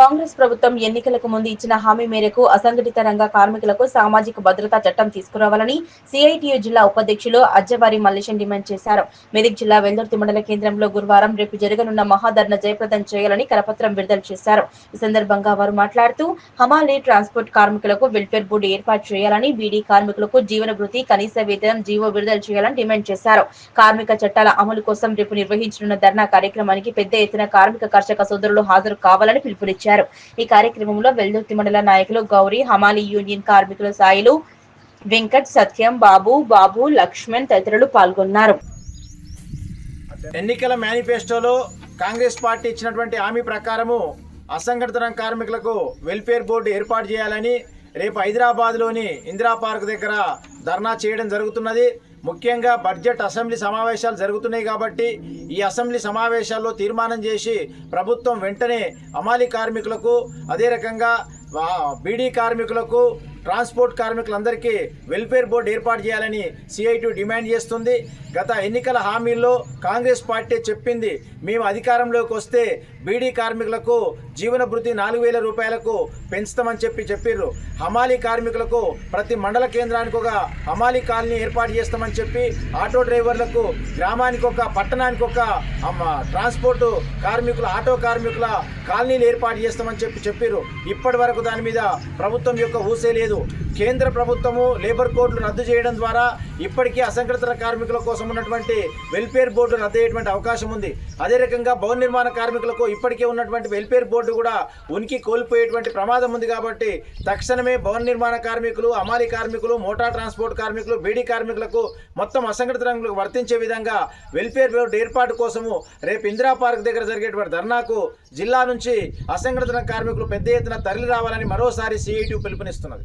కాంగ్రెస్ ప్రభుత్వం ఎన్నికలకు ముందు ఇచ్చిన హామీ మేరకు అసంఘటిత రంగ కార్మికులకు సామాజిక భద్రతా చట్టం తీసుకురావాలని సిఐటియు జిల్లా ఉపాధ్యక్షులు అజ్జవారి మల్లేశం డిమాండ్ చేశారు. మెదక్ జిల్లా వెల్దుర్తి మండల కేంద్రంలో గురువారం రేపు జరగనున్న మహాధర్ణ జయప్రదం చేయాలని కరపత్రం విడుదల చేశారు. ఈ సందర్భంగా వారు మాట్లాడుతూ హమాలీ ట్రాన్స్పోర్ట్ కార్మికులకు వెల్ఫేర్ బోర్డు ఏర్పాటు చేయాలని బీడీ కార్మికులకు జీవన భృతి కనీస వేతనం జీవో విడుదల చేయాలని డిమాండ్ చేశారు. కార్మిక చట్టాల అమలు కోసం రేపు నిర్వహించనున్న ధర్నా కార్యక్రమానికి పెద్ద ఎత్తున కార్మిక కర్షక సోదరులు హాజరు కావాలని పిలుపునిచ్చారు. ఈ కార్యక్రమంలో వెల్దుర్తి మండల నాయకులు గౌరీ హమాలి యూనియన్ కార్మికుల సాయిలు వెంకట్ సత్యం బాబు బాబు లక్ష్మణ్ తదితరులు పాల్గొన్నారు. ఎన్నికల మేనిఫెస్టోలో కాంగ్రెస్ పార్టీ ఇచ్చినటువంటి హామీ ప్రకారము అసంఘటిత రంగ కార్మికులకు వెల్ఫేర్ బోర్డు ఏర్పాటు చేయాలని రేపు హైదరాబాద్లోని ఇందిరా పార్క్ దగ్గర ధర్నా చేయడం జరుగుతున్నది. ముఖ్యంగా బడ్జెట్ అసెంబ్లీ సమావేశాలు జరుగుతున్నాయి కాబట్టి ఈ అసెంబ్లీ సమావేశాల్లో తీర్మానం చేసి ప్రభుత్వం వెంటనే అమాలి కార్మికులకు అదే రకంగా బీడీ కార్మికులకు ట్రాన్స్పోర్ట్ కార్మికులందరికీ వెల్ఫేర్ బోర్డు ఏర్పాటు చేయాలని సిఐటి డిమాండ్ చేస్తుంది. గత ఎన్నికల హామీల్లో కాంగ్రెస్ పార్టీ చెప్పింది మేము అధికారంలోకి వస్తే బీడీ కార్మికులకు జీవన భృతి నాలుగు వేల రూపాయలకు పెంచుతామని చెప్పి చెప్పిర్రు. హమాలీ కార్మికులకు ప్రతి మండల కేంద్రానికి ఒక హమాలీ కాలనీ ఏర్పాటు చేస్తామని చెప్పి ఆటో డ్రైవర్లకు గ్రామానికి ఒక పట్టణానికి ఒక ట్రాన్స్పోర్టు కార్మికుల ఆటో కార్మికుల కాలనీలు ఏర్పాటు చేస్తామని చెప్పి చెప్పారు ఇప్పటి వరకు దాని మీద ప్రభుత్వం యొక్క ఊసే లేదు. కేంద్ర ప్రభుత్వము లేబర్ కోడ్లు రద్దు చేయడం ద్వారా ఇప్పటికీ అసంఘటిత కార్మికుల కోసం ఉన్నటువంటి వెల్ఫేర్ బోర్డు రద్దు అయ్యేటువంటి అవకాశం ఉంది. అదే రకంగా భవన నిర్మాణ కార్మికులకు ఇప్పటికే ఉన్నటువంటి వెల్ఫేర్ బోర్డు కూడా ఉనికి కోల్పోయేటువంటి ప్రమాదం ఉంది కాబట్టి తక్షణమే భవన నిర్మాణ కార్మికులు అమాలి కార్మికులు మోటార్ ట్రాన్స్పోర్ట్ కార్మికులు బీడీ కార్మికులకు మొత్తం అసంఘటిత రంగులకు వర్తించే విధంగా వెల్ఫేర్ బోర్డు ఏర్పాటు కోసము రేపు ఇందిరా పార్క్ దగ్గర జరిగేటువంటి ధర్నాకు జిల్లా నుంచి అసంఘటిత కార్మికులు పెద్ద ఎత్తున తరలి రావాలని మరోసారి సిఐటి పిలుపునిస్తున్నది.